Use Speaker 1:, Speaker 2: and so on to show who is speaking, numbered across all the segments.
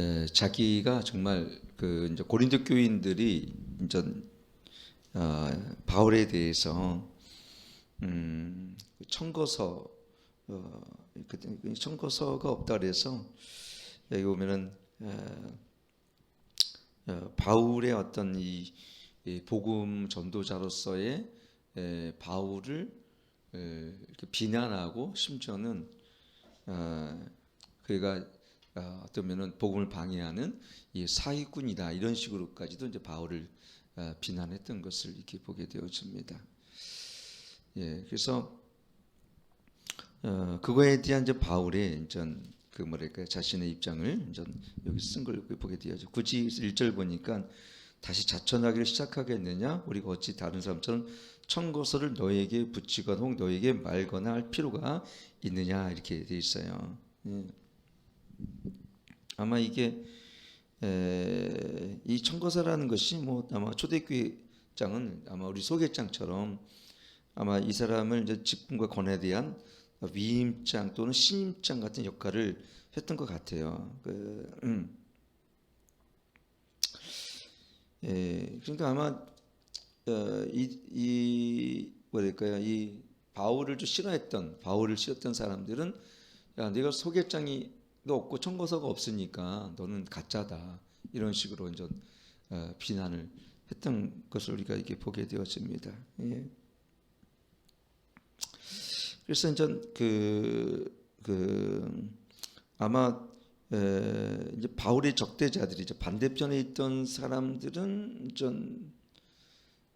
Speaker 1: 에, 자기가 정말 그 이제 고린도 교인들이 이제 어, 바울에 대해서 음, 청거서 어, 그때 청거서가 없다 그래서 여기 보면은 어, 어, 바울의 어떤 이, 이 복음 전도자로서의 에, 바울을 에, 비난하고 심지어는 어, 그가 어, 어떠면은 복음을 방해하는 이 사기꾼이다 이런 식으로까지도 이제 바울을 어, 비난했던 것을 이렇게 보게 되어집니다. 예, 그래서 어, 그거에 대한 이제 바울의 전 그 뭐랄까 자신의 입장을 전 여기 쓴 걸 보게 되어죠. 굳이 1절 보니까 다시 자천하기를 시작하겠느냐? 우리가 어찌 다른 사람처럼 청거서를 너에게 붙이거나 혹 너에게 말거나 할 필요가 있느냐 이렇게 돼 있어요. 예. 아마 이게 에, 이 청거서라는 것이 뭐 아마 초대교회장은 아마 우리 소개장처럼 아마 이 사람을 이제 직분과 권에 대한 위임장 또는 신임장 같은 역할을 했던 것 같아요. 그, 음. 예, 그러니까 아마 어, 이, 이 뭐랄까요, 이 바울을 좀 싫어했던 바울을 싫었던 사람들은 야, 네가 소개장이 너 없고 청거서가 없으니까 너는 가짜다 이런 식으로 이제 어, 비난을 했던 것을 우리가 이렇게 보게 되었습니다. 예. 그래서 이제 그, 그 아마 에, 이제 바울의 적대자들이 이제 반대편에 있던 사람들은 전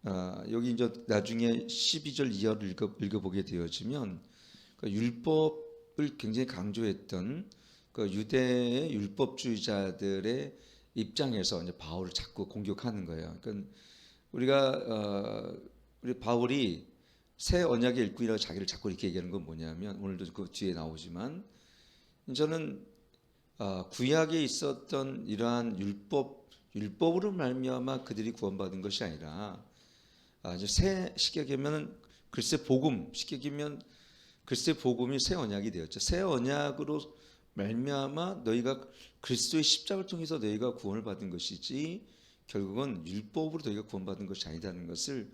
Speaker 1: 아, 여기 이제 나중에 12절 이하를 읽어, 읽어보게 되어지면 그 율법을 굉장히 강조했던 그 유대의 율법주의자들의 입장에서 이제 바울을 자꾸 공격하는 거예요. 그러니까 우리가 어, 우리 바울이 새 언약의 일꾼이라고 자기를 자꾸 이렇게 얘기하는 건 뭐냐면 오늘도 그 뒤에 나오지만 저는 어, 구약에 있었던 이러한 율법 율법으로 말미암아 그들이 구원받은 것이 아니라 아, 이제 새 시격이면은 글쎄 복음 시격이면 글쎄 복음이 새 언약이 되었죠. 새 언약으로 말미암아 너희가 그리스도의 십자가를 통해서 너희가 구원을 받은 것이지 결국은 율법으로 너희가 구원받은 것이 아니다는 것을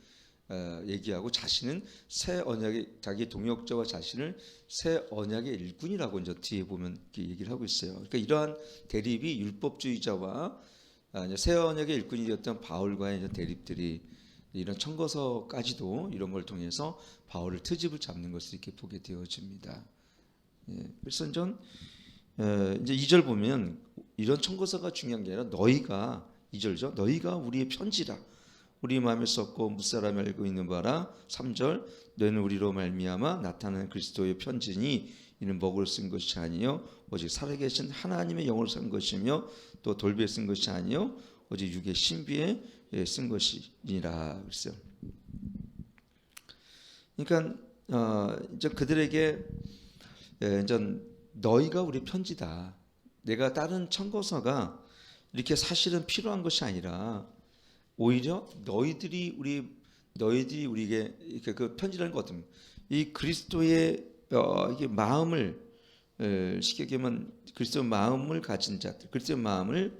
Speaker 1: 어, 얘기하고 자신은 새 언약의 자기 동역자와 자신을 새 언약의 일꾼이라고 이제 뒤에 보면 얘기를 하고 있어요. 그러니까 이러한 대립이 율법주의자와 아, 새 언약의 일꾼이 되었던 바울과의 대립들이 이런 청거서까지도 이런 걸 통해서 바울을 트집을 잡는 것을 이렇게 보게 되어집니다. 예, 그래서 전 에, 이제 2절 보면 이런 청거서가 중요한 게 아니라 너희가 2절죠. 너희가 우리의 편지라. 우리 마음에 썼고 무사람이 알고 있는 바라 3절 너희는 우리로 말미암아 나타나는 그리스도의 편지니 이는 먹을 쓴 것이 아니요 오직 살아계신 하나님의 영으로 쓴 것이며 또 돌비에 쓴 것이 아니요 오직 육의 신비에 예, 쓴 것이니라 그랬어요. 그러니까 어, 이제 그들에게 예, 이제 너희가 우리 편지다. 내가 다른 청거서가 이렇게 사실은 필요한 것이 아니라 오히려 너희들이 우리 너희들이 우리에게 이렇게 그 편지라는 것 같은 이 그리스도의 어, 이게 마음을 에, 쉽게 얘기하면 그리스도 마음을 가진 자들, 그리스도의 마음을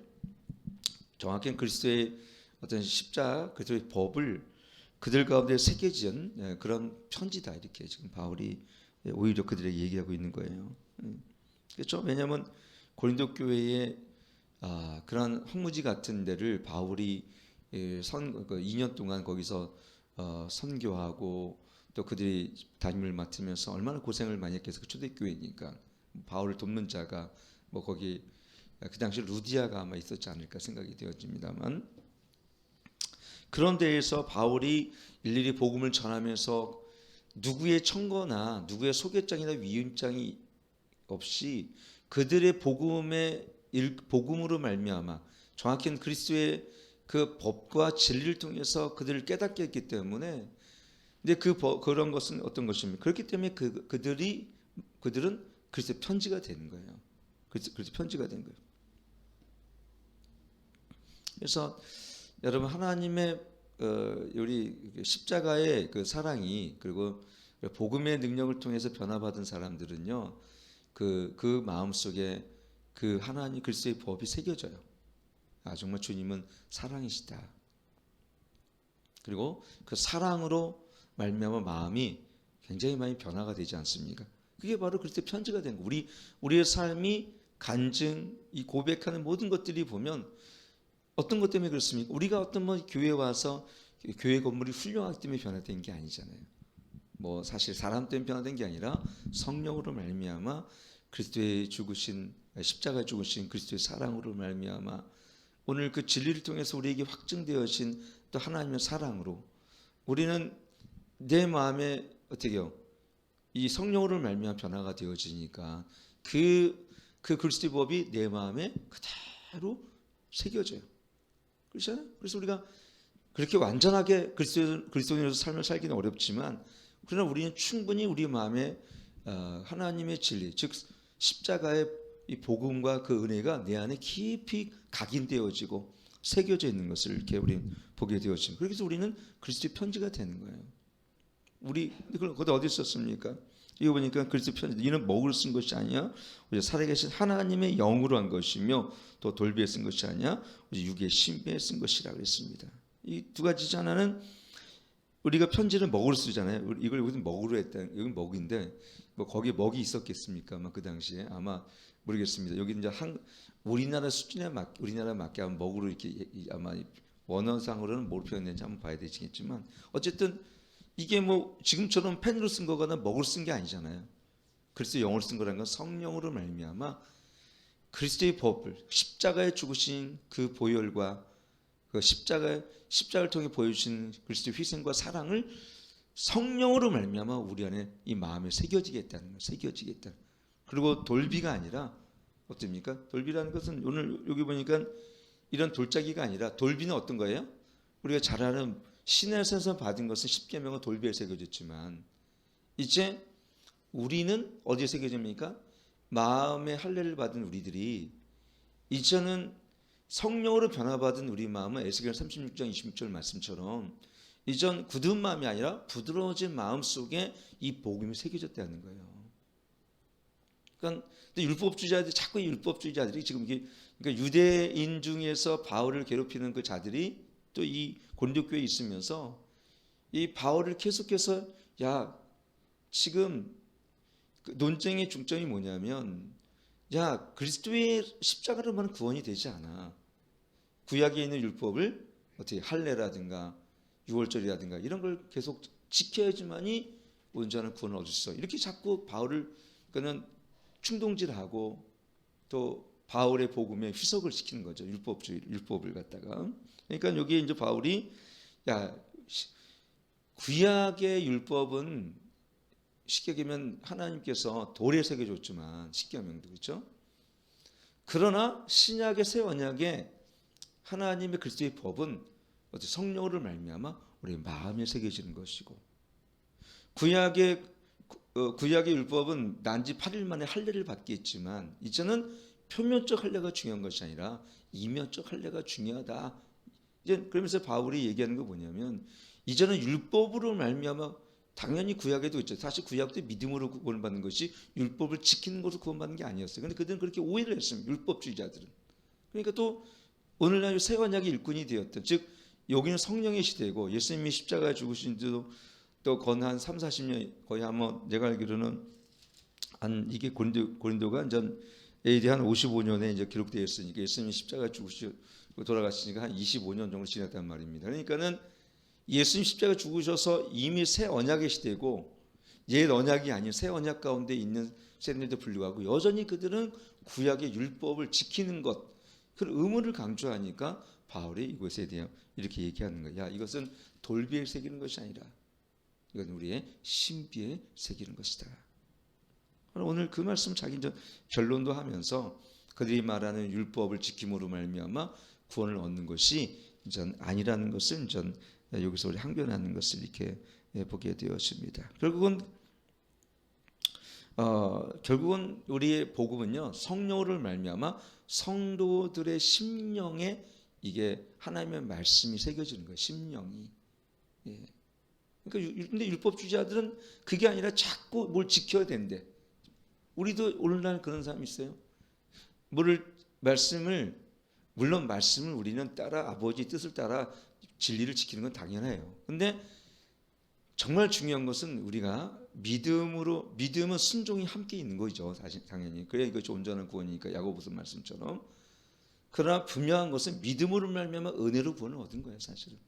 Speaker 1: 정확히 그리스도의 어떤 십자, 그리스도의 법을 그들 가운데 새겨진 예, 그런 편지다 이렇게 지금 바울이 예, 오히려 그들에게 얘기하고 있는 거예요. 음. 그렇죠? 왜냐하면 고린도 교회에 아, 그런 황무지 같은 데를 바울이 예, 선, 그 2년 동안 거기서 어, 선교하고 또 그들이 담임을 맡으면서 얼마나 고생을 많이 했겠어. 그 초대교회니까 바울을 돕는 자가 뭐 거기 그 당시 루디아가 아마 있었지 않을까 생각이 되어집니다만 그런 데에서 바울이 일일이 복음을 전하면서 누구의 청거나 누구의 소개장이나 위임장이 없이 그들의 복음의 일, 복음으로 말미암아 정확히는 그리스도의 그 법과 진리를 통해서 그들을 깨닫게 했기 때문에 근데 그 버, 그런 것은 어떤 것입니까? 그렇기 때문에 그 그들이 그들은 그리스도 편지가 되는 거예요. 그리스도 편지가 된 거예요. 그래서 여러분 하나님의 어, 우리 십자가의 그 사랑이 그리고 복음의 능력을 통해서 변화받은 사람들은요 그 그 마음 속에 그 하나님 그리스도의 법이 새겨져요. 아 정말 주님은 사랑이시다. 그리고 그 사랑으로 말미암아 마음이 굉장히 많이 변화가 되지 않습니까? 그게 바로 그리스도의 편지가 된 거. 우리 우리의 삶이 간증, 이 고백하는 모든 것들이 보면 어떤 것 때문에 그렇습니까? 우리가 어떤 뭐 교회 와서 교회 건물이 훌륭하기 때문에 변화된 게 아니잖아요. 뭐 사실 사람 때문에 변화된 게 아니라 성령으로 말미암아 그리스도의 죽으신 십자가 죽으신 그리스도의 사랑으로 말미암아 오늘 그 진리를 통해서 우리에게 확증되어진 또 하나님의 사랑으로 우리는 내 마음에 어떻게요? 이 성령으로 말미암아 변화가 되어지니까 그, 그 그리스도의 법이 내 마음에 그대로 새겨져요. 그렇잖아요? 그래서 우리가 그렇게 완전하게 그리스도, 그리스도인으로서 삶을 살기는 어렵지만 그러나 우리는 충분히 우리 마음에 어, 하나님의 진리, 즉 십자가의 이 복음과 그 은혜가 내 안에 깊이 각인되어지고 새겨져 있는 것을 이렇게 우리 보게 되어집니다. 그래서 우리는 그리스도의 편지가 되는 거예요. 우리 그걸 거기 어디 썼습니까? 이거 보니까 그리스도 편지 이는 먹을 쓴 것이 아니야 우리 살아계신 하나님의 영으로 한 것이며 또 돌비에 쓴 것이 아니야 우리 육의 신비에 쓴 것이라 그랬습니다. 이 두 가지 중 하나는 우리가 편지를 먹으로 쓰잖아요. 이걸 우리는 먹으로 했다. 여기 먹인데 뭐 거기에 먹이 있었겠습니까? 아마 그 당시에 아마 모르겠습니다. 여기 이제 한 우리나라 수준에 맞 우리나라 맞게 하면 먹으로 이렇게 이- 아마 원어상으로는 뭘 표현했는지 한번 봐야 되겠지만 어쨌든 이게 뭐 지금처럼 펜으로 쓴 거거나 먹을 쓴게 아니잖아요. 그리스도 영어로 쓴 거라는 건 성령으로 말미암아 그리스도의 법을 십자가에 죽으신 그 보혈과 그 십자가 십자가를 통해 보여주신 그리스도의 희생과 사랑을 성령으로 말미암아 우리 안에 이 마음에 새겨지겠다는 거예요. 새겨지겠다. 그리고 돌비가 아니라 어떻습니까? 돌비라는 것은 오늘 여기 보니까 이런 돌짜기가 아니라 돌비는 어떤 거예요? 우리가 잘 아는 신에서 받은 것은 십계명은 돌비에 새겨졌지만 이제 우리는 어디에 새겨집니까? 마음의 할례를 받은 우리들이 이제는 성령으로 변화받은 우리 마음은 에스겔 36장 26절 말씀처럼 이전 굳은 마음이 아니라 부드러워진 마음 속에 이 복음이 새겨졌다는 거예요. 그러니까 율법주의자들이 자꾸 이 율법주의자들이 지금 이게 그러니까 유대인 중에서 바울을 괴롭히는 그 자들이 또이 교회에 있으면서 이 바울을 계속해서 야 지금 그 논쟁의 중점이 뭐냐면 야 그리스도의 십자가로만 구원이 되지 않아 구약에 있는 율법을 어떻게 할례라든가 유월절이라든가 이런 걸 계속 지켜야지만이 온전한 구원을 얻을 수 있어. 이렇게 자꾸 바울을 그는 충동질하고 또 바울의 복음에 희석을 시키는 거죠. 율법주의 율법을 갖다가. 그러니까 여기 이제 바울이 야 시- 구약의 율법은 얘기하면 하나님께서 돌에 새겨줬지만 십계명도 그렇죠. 그러나 신약의 새 언약에 하나님의 그리스도의 법은 성령으로 말미암아 우리 마음에 새겨지는 것이고 구약의 어, 구약의 율법은 난지 8일 만에 할례를 받겠지만 이제는 표면적 할례가 중요한 것이 아니라 이면적 할례가 중요하다. 이제 그러면서 바울이 얘기하는 거 뭐냐면 이제는 율법으로 말미암아 당연히 구약에도 있죠. 사실 구약도 믿음으로 구원받는 것이 율법을 지키는 것으로 구원받는 게 아니었어요. 근데 그들은 그렇게 오해를 했습니다. 율법주의자들은. 그러니까 또 오늘날 새 언약의 일꾼이 되었던 즉 여기는 성령의 시대고 예수님이 십자가에 죽으신 지도 또 건한 3, 40년 거의 한번 내가 알기로는 한 이게 고린도 고린도가 전 AD 한 55년에 이제 기록되어 있으니까 예수님이 십자가에 죽으시고 돌아가시니까 한 25년 정도 지났단 말입니다. 그러니까는 예수님 십자가 죽으셔서 이미 새 언약의 시대고 옛 언약이 아닌 새 언약 가운데 있는 세대에도 불구하고 여전히 그들은 구약의 율법을 지키는 것 그런 의무를 강조하니까 바울이 이것에 대해 이렇게 얘기하는 거야. 야, 이것은 돌비에 새기는 것이 아니라 이건 우리의 신비에 새기는 것이다. 오늘 그 말씀 자기 결론도 하면서 그들이 말하는 율법을 지킴으로 말미암아 구원을 얻는 것이 전 아니라는 것을 전 여기서 우리 항변하는 것을 이렇게 보게 되었습니다. 결국은 어, 결국은 우리의 복음은요 성령을 말미암아 성도들의 심령에 이게 하나님의 말씀이 새겨지는 거예요. 심령이. 예. 그러니까 유- 근데 율법 주의자들은 그게 아니라 자꾸 뭘 지켜야 된대. 우리도 오늘날 그런 사람 있어요. 물을 말씀을 물론 말씀을 우리는 따라 아버지 뜻을 따라 진리를 지키는 건 당연해요. 근데 정말 중요한 것은 우리가 믿음으로 믿음은 순종이 함께 있는 거죠. 사실 당연히 그래야 이것이 온전한 구원이니까 야고보서 말씀처럼. 그러나 분명한 것은 믿음으로 말미암아 은혜로 구원을 얻은 거예요, 사실은.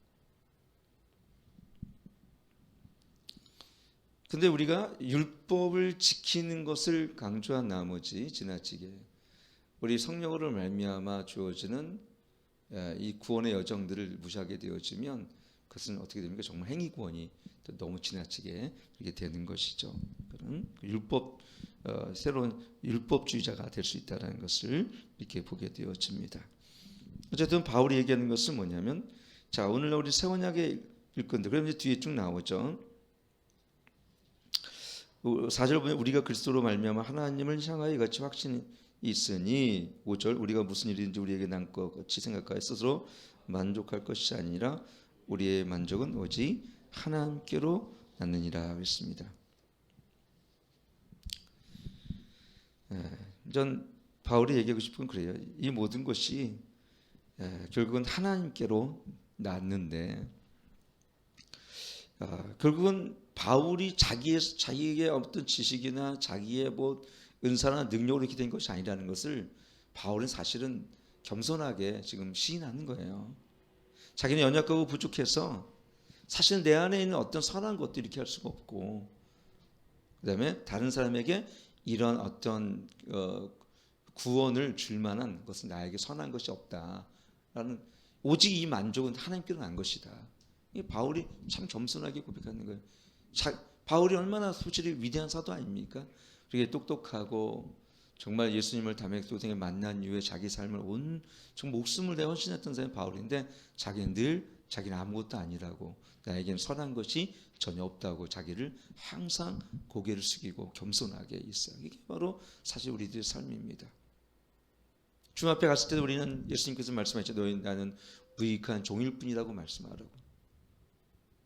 Speaker 1: 근데 우리가 율법을 지키는 것을 강조한 나머지 지나치게 우리 성령으로 말미암아 주어지는 에, 이 구원의 여정들을 무시하게 되어지면 그것은 어떻게 됩니까? 정말 행위 구원이 또 너무 지나치게 이렇게 되는 것이죠. 그런 율법 어, 새로운 율법주의자가 될 수 있다는 것을 이렇게 보게 되어집니다. 어쨌든 바울이 얘기하는 것은 뭐냐면 자 오늘 우리 새 언약의 일건데 그럼 이제 뒤에 쭉 나오죠. 4절 보면 우리가 그리스도로 말미암아 하나님을 향하여 같이 확신이 있으니 5절 우리가 무슨 일인지 우리에게 난것 같이 생각하여 스스로 만족할 것이 아니라 우리의 만족은 오직 하나님께로 났느니라 했습니다. 예, 전 바울이 얘기하고 싶은 건 그래요. 이 모든 것이 예, 결국은 하나님께로 났는데 아, 결국은 바울이 자기의 자기의 어떤 지식이나 자기의 뭐 은사나 능력으로 이렇게 된 것이 아니라는 것을 바울은 사실은 겸손하게 지금 시인하는 거예요. 자기는 연약하고 부족해서 사실 내 안에 있는 어떤 선한 것도 이렇게 할 수가 없고 그다음에 다른 사람에게 이런 어떤 어, 구원을 줄 만한 것은 나에게 선한 것이 없다라는 오직 이 만족은 하나님께로 난 것이다. 이 바울이 참 겸손하게 고백하는 거예요. 자, 바울이 얼마나 소실히 위대한 사도 아닙니까? 그렇게 똑똑하고 정말 예수님을 담에 도생에 만난 이후에 자기 삶을 온 정말 목숨을 내 헌신했던 사람이 바울인데 자기는 늘 자기는 아무것도 아니라고 나에게는 선한 것이 전혀 없다고 자기를 항상 고개를 숙이고 겸손하게 있어요. 이게 바로 사실 우리들의 삶입니다. 주 앞에 갔을 때 우리는 예수님께서 말씀하셨죠. 너희 나는 무익한 종일 뿐이라고 말씀하라고.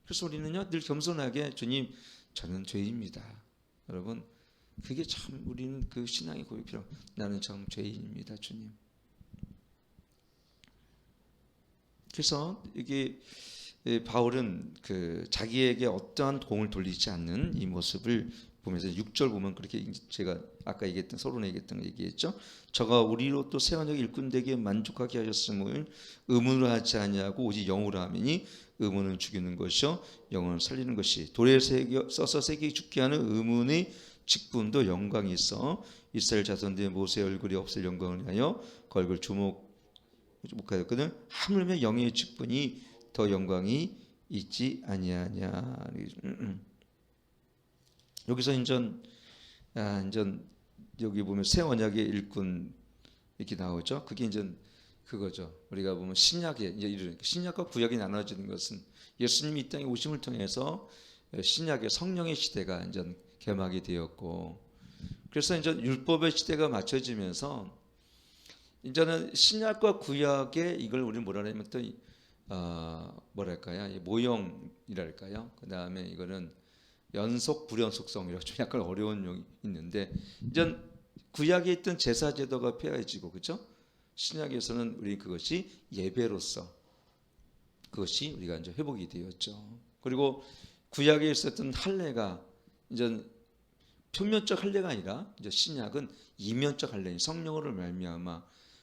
Speaker 1: 그래서 우리는요 늘 겸손하게 주님 저는 죄입니다. 여러분 그게 참 우리는 그 신앙의 고백 필요. 나는 참 죄인입니다, 주님. 그래서 이게 바울은 그 자기에게 어떠한 공을 돌리지 않는 이 모습을 보면서 6절 보면 그렇게 제가 아까 얘기했던 서론에 얘기했던 거 얘기했죠. 저가 우리로 또 세원역 일꾼되게 만족하게 하셨음을 의문을 하지 아니하고 오직 영으로 하미니 의문은 죽이는 것이요 영혼은 살리는 것이 새겨 써서 새기 죽게 하는 의문의 직분도 영광이 있어 이스라엘 자손들의 모세의 얼굴이 없을 영광을 위하여 그 얼굴 주목하였거든 하물며 영의 직분이 더 영광이 있지 아니하냐 여기서 인전 아, 인전 여기 보면 새 언약의 일꾼 이렇게 나오죠. 그게 이제 그거죠. 우리가 보면 신약에 이제 이런 신약과 구약이 나눠지는 것은 예수님이 이 땅에 오심을 통해서 신약의 성령의 시대가 이제 개막이 되었고 그래서 이제 율법의 시대가 맞춰지면서 이제는 신약과 구약의 이걸 우리 뭐라 하냐면 또 어, 뭐랄까요? 모형이랄까요? 그 다음에 이거는 연속 불연속성이라고 좀 약간 어려운 용이 있는데 이제 구약에 있던 제사 제도가 폐해지고 그죠 신약에서는 우리 그것이 예배로서 그것이 우리가 이제 회복이 되었죠. 그리고 구약에 있었던 할례가 이제 표면적 할례가 아니라 이제 신약은 이면적 할례, 성령으로 말미암아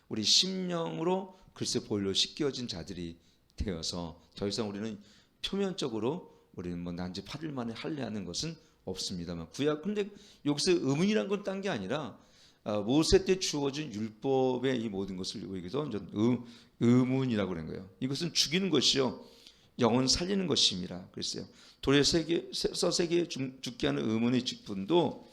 Speaker 1: 우리 심령으로 글쎄 보일로 씻겨진 자들이 되어서 더 이상 우리는 표면적으로 우리는 뭐 난지 8일 만에 할례하는 것은 없습니다만 구약 근데 여기서 의문이란 건 딴 게 아니라 아, 모세 때 주어진 율법의 이 모든 것을 여기서 의, 의문이라고 그런 거예요. 이것은 죽이는 것이요 영혼 살리는 것입니다. 그랬어요. 돌에 세게 써세게 죽게 하는 의문의 직분도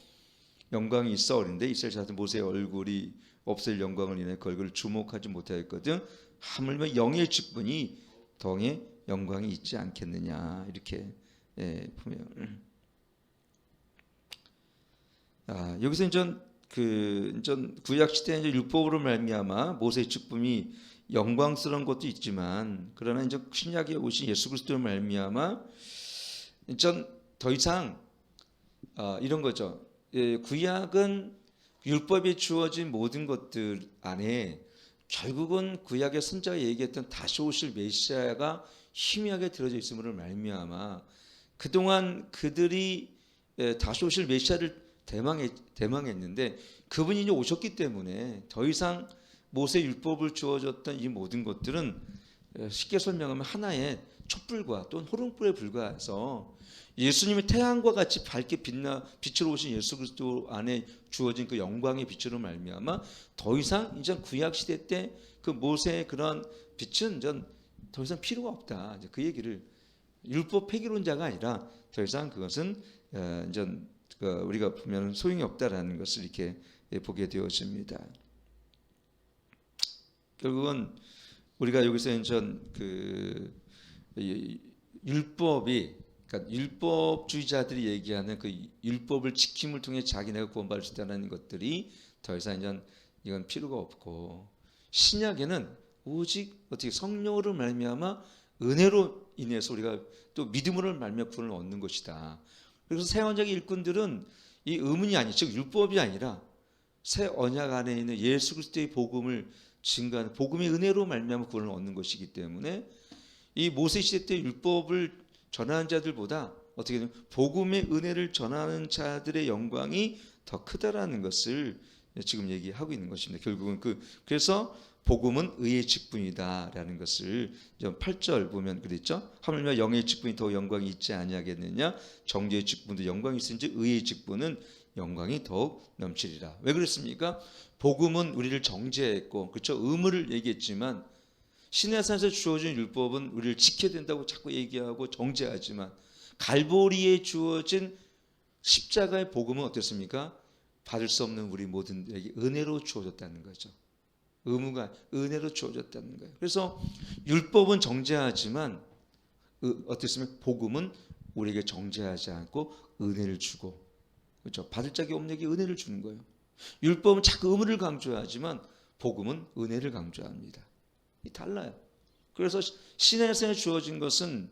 Speaker 1: 영광이 있어 어린데 이스라엘 자들 모세의 얼굴이 없을 영광을 인해 그 얼굴을 주목하지 못하였거든 하물며 영의 직분이 덩에 영광이 있지 않겠느냐 이렇게 예, 보면 아, 여기서 이제 그전 구약 이제 율법으로 말미암아 모세의 직분이 영광스러운 것도 있지만 그러나 이제 신약에 오신 예수 그리스도로 말미암아 전더 이상 어, 이런 거죠. 예, 구약은 율법에 주어진 모든 것들 안에 결국은 구약의 선자가 얘기했던 다시 오실 메시아가 희미하게 들어져 있음으로 말미암아 그동안 그들이 에, 다시 오실 메시아를 대망했, 대망했는데 그분이 이제 오셨기 때문에 더 이상 모세 율법을 주어졌던 이 모든 것들은 에, 쉽게 설명하면 하나의 촛불과 또는 호롱불에 불과해서 예수님이 태양과 같이 밝게 빛나 빛으로 오신 예수 그리스도 안에 주어진 그 영광의 빛으로 말미암아 더 이상 이제 구약 시대 때 그 모세의 그런 빛은 전 더 이상 필요가 없다. 이제 그 얘기를 율법 폐기론자가 아니라 더 이상 그것은 어, 이제 그 우리가 보면 소용이 없다라는 것을 이렇게 예, 보게 되어집니다. 결국은 우리가 여기서 이제 그 이- 율법이 그러니까 율법주의자들이 얘기하는 그 율법을 지킴을 통해 자기네가 구원받을 수 있다는 것들이 더 이상 이제 이건 필요가 없고 신약에는 오직 어떻게 성령으로 말미암아 은혜로 인해서 우리가 또 믿음으로 말미암아 구원을 얻는 것이다. 그래서 새 언약의 일꾼들은 이 의문이 아니 즉 율법이 아니라 새 언약 안에 있는 예수 그리스도의 복음을 증가하는 복음의 은혜로 말미암아 구원을 얻는 것이기 때문에 이 모세 시대 때 율법을 전하는 자들보다 어떻게 보면 복음의 은혜를 전하는 자들의 영광이 더 크다라는 것을 지금 얘기하고 있는 것입니다. 결국은 그 그래서 복음은 의의 직분이다라는 것을 8절 보면 그랬죠. 하물며 영의 직분이 더 영광이 있지 아니하겠느냐? 정죄의 직분도 영광이 있은지 의의 직분은 영광이 더욱 넘치리라. 왜 그랬습니까? 복음은 우리를 정죄했고 그렇죠. 의무를 얘기했지만 신의 산에서 주어진 율법은 우리를 지켜야 된다고 자꾸 얘기하고 정죄하지만 갈보리에 주어진 십자가의 복음은 어땠습니까? 받을 수 없는 우리 모든에게 은혜로 주어졌다는 거죠. 의무가 은혜로 주어졌다는 거예요. 그래서 율법은 정죄하지만 의- 어떻습니까? 복음은 우리에게 정죄하지 않고 은혜를 주고 그렇죠. 받을 자기 없는에게 은혜를 주는 거예요. 율법은 자꾸 의무를 강조하지만 복음은 은혜를 강조합니다. 이 달라요. 그래서 신에서 주어진 것은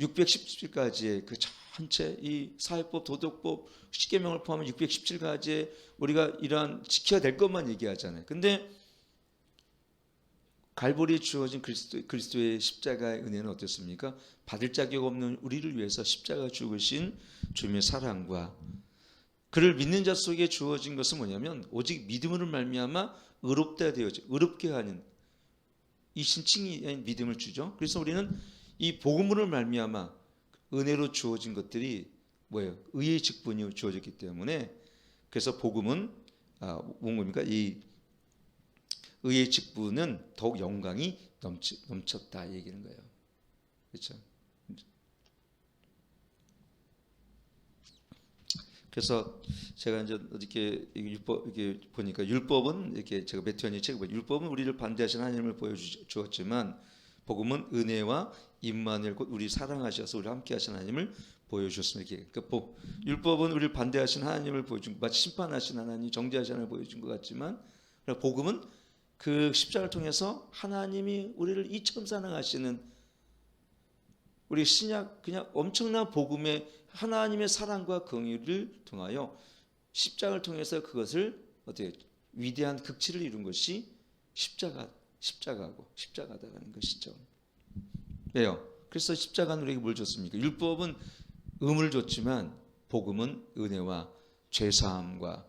Speaker 1: 617가지의 그 전체 이 사회법, 도덕법, 십계명을 포함한 617가지의 우리가 이러한 지켜야 될 것만 얘기하잖아요. 근데 갈보리에 주어진 그리스도, 그리스도의 십자가의 은혜는 어떻습니까? 받을 자격 없는 우리를 위해서 십자가 죽으신 주님의 사랑과 그를 믿는 자 속에 주어진 것은 뭐냐면 오직 믿음으로 말미암아 의롭다 되어져 의롭게 하는 이 신칭이 믿음을 주죠. 그래서 우리는 이 복음으로 말미암아 은혜로 주어진 것들이 뭐예요? 의의 직분이 주어졌기 때문에 그래서 복음은 아, 뭔겁니까? 이 의의 직분은 더욱 영광이 넘치, 넘쳤다 이 얘기는 거예요. 그렇죠? 그래서 제가 이제 어저께 이 율법 이게 보니까 율법은 이렇게 제가 매튜언이 책을 보면 율법은 우리를 반대하신 하나님을 보여주었지만 복음은 은혜와 임마누엘 곧 우리 사랑하셔서 우리 함께 하신 하나님을 보여주셨습니다. 이렇게 그러니까 복- 율법은 우리를 반대하신 하나님을 보여준 마치 심판하신 하나님 정죄하신 하나님을 보여준 것 같지만 복음은 그 십자가를 통해서 하나님이 우리를 이처럼 사랑하시는 우리 신약 그냥 엄청난 복음의 하나님의 사랑과 긍휼을 통하여 십자가를 통해서 그것을 어떻게 위대한 극치를 이룬 것이 십자가 십자가고 십자가다라는 것이죠. 왜요? 그래서 십자가는 우리에게 뭘 줬습니까? 율법은 의무를 줬지만 복음은 은혜와 죄 사함과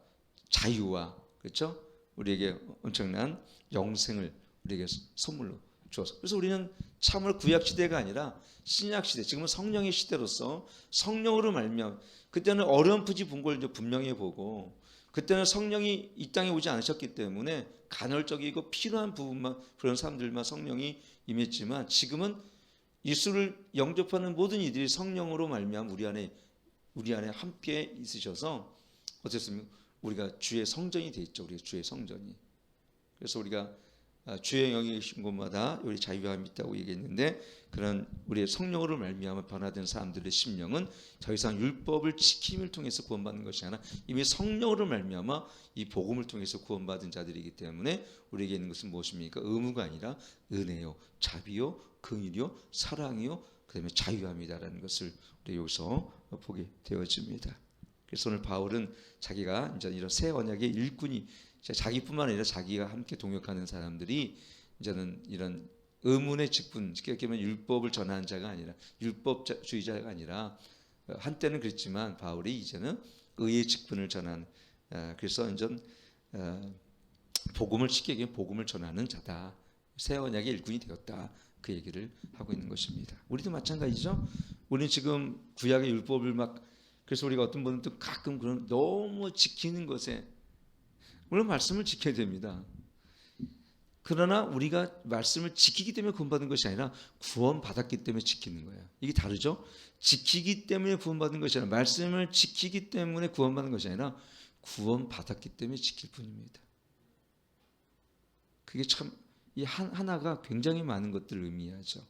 Speaker 1: 자유와 그렇죠? 우리에게 엄청난 영생을 우리에게 선물로 주었어. 그래서 우리는 참으로 구약 시대가 아니라 신약 시대, 지금은 성령의 시대로서 성령으로 말미암 그때는 어렴풋이 본 걸 이제 분명히 보고 그때는 성령이 이 땅에 오지 않으셨기 때문에 간헐적이고 필요한 부분만 그런 사람들만 성령이 임했지만 지금은 예수를 영접하는 모든 이들이 성령으로 말미암 우리 안에 우리 안에 함께 있으셔서 어쨌습니까? 우리가 주의 성전이 돼 있죠. 우리 주의 성전이. 그래서 우리가 아, 주의 영이 계신 곳마다 우리 자유함이 있다고 얘기했는데 그런 우리의 성령으로 말미암아 변화된 사람들의 심령은 더 이상 율법을 지킴을 통해서 구원받는 것이 아니라 이미 성령으로 말미암아 이 복음을 통해서 구원받은 자들이기 때문에 우리에게 있는 것은 무엇입니까? 의무가 아니라 은혜요, 자비요, 긍휼이요, 사랑이요, 그다음에 자유함이다라는 것을 우리 여기서 보게 되어집니다. 그래서 오늘 바울은 자기가 이제 이런 새 언약의 일꾼이 자기뿐만 아니라 자기가 함께 동역하는 사람들이 이제는 이런 의문의 직분, 쉽게 얘기하면 율법을 전하는 자가 아니라 율법주의자가 아니라 어, 한때는 그랬지만 바울이 이제는 의의 직분을 전한 어, 그래서 이제 어, 복음을 쉽게 얘기하면 복음을 전하는 자다. 새 언약의 일꾼이 되었다. 그 얘기를 하고 있는 것입니다. 우리도 마찬가지죠. 우리는 지금 구약의 율법을 막 그래서 우리가 어떤 분은 또 가끔 그런 너무 지키는 것에 물론 말씀을 지켜야 됩니다. 그러나 우리가 말씀을 지키기 때문에 구원받은 것이 아니라 구원받았기 때문에 지키는 거예요. 이게 다르죠? 지키기 때문에 구원받은 것이 아니라 말씀을 지키기 때문에 구원받은 것이 아니라 구원받았기 때문에 지킬 뿐입니다. 그게 참 이 하나가 굉장히 많은 것들을 의미하죠.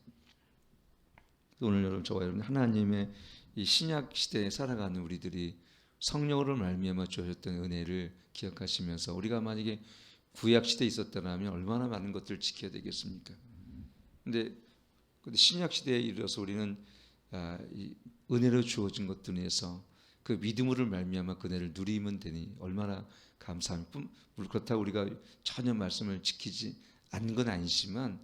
Speaker 1: 오늘 여러분 저와 여러분 하나님의 이 신약 시대에 살아가는 우리들이 성령으로 말미암아 주셨던 은혜를 기억하시면서 우리가 만약에 구약 시대에 있었다면 얼마나 많은 것들을 지켜야 되겠습니까? 근데, 근데 신약 시대에 이르러서 우리는 아, 이 은혜로 주어진 것들 위해서 그 믿음으로 말미암아 그 은혜를 누리면 되니 얼마나 감사함. 물론 그렇다고 우리가 전혀 말씀을 지키지 않는 건 아니지만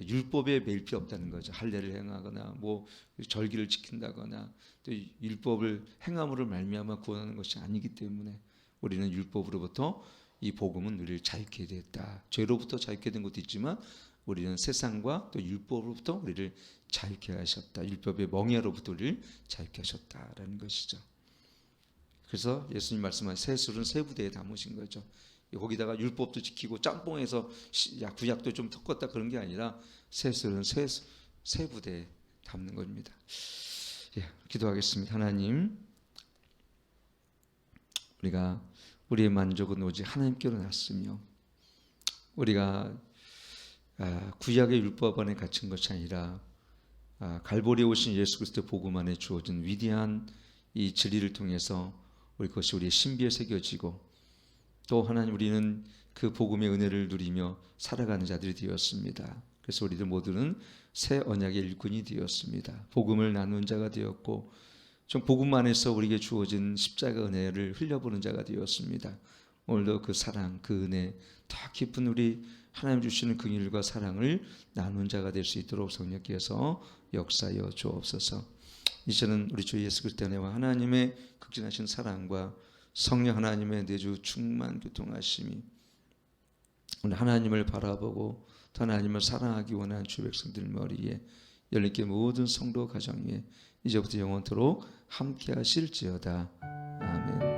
Speaker 1: 율법에 매일 필요 없다는 거죠. 할례를 행하거나 뭐 절기를 지킨다거나 또 율법을 행함으로 말미암아 구원하는 것이 아니기 때문에 우리는 율법으로부터 이 복음은 우리를 자유케 되었다. 죄로부터 자유케 된 것도 있지만 우리는 세상과 또 율법으로부터 우리를 자유케 하셨다. 율법의 멍에로부터 우리를 자유케 하셨다라는 것이죠. 그래서 예수님 말씀한 세 술은 세 부대에 담으신 거죠. 거기다가 율법도 지키고 짬뽕해서 야 구약도 좀 섞었다 그런 게 아니라 세술은 세, 세 부대에 담는 겁니다. 예, 기도하겠습니다. 하나님, 우리가 우리의 만족은 오직 하나님께로 났으며 우리가 아, 구약의 율법 안에 갇힌 것이 아니라 아, 갈보리에 오신 예수 그리스도 복음 안에 주어진 위대한 이 진리를 통해서 우리 것이 우리의 신비에 새겨지고 또 하나님 우리는 그 복음의 은혜를 누리며 살아가는 자들이 되었습니다. 그래서 우리들 모두는 새 언약의 일꾼이 되었습니다. 복음을 나눈 자가 되었고 좀 복음 안에서 우리에게 주어진 십자가 은혜를 흘려보는 자가 되었습니다. 오늘도 그 사랑, 그 은혜, 더 깊은 우리 하나님 주시는 긍일과 사랑을 나눈 자가 될 수 있도록 성령께서 역사여 주옵소서. 이제는 우리 주 예수 그리스도 안에와 하나님의 극진하신 사랑과 성령 하나님의 내주 충만 교통하심이 오늘 하나님을 바라보고 더 하나님을 사랑하기 원하는 주 백성들 머리에 열린께 모든 성도 가정 위에 이제부터 영원토록 함께 하실지어다. 아멘.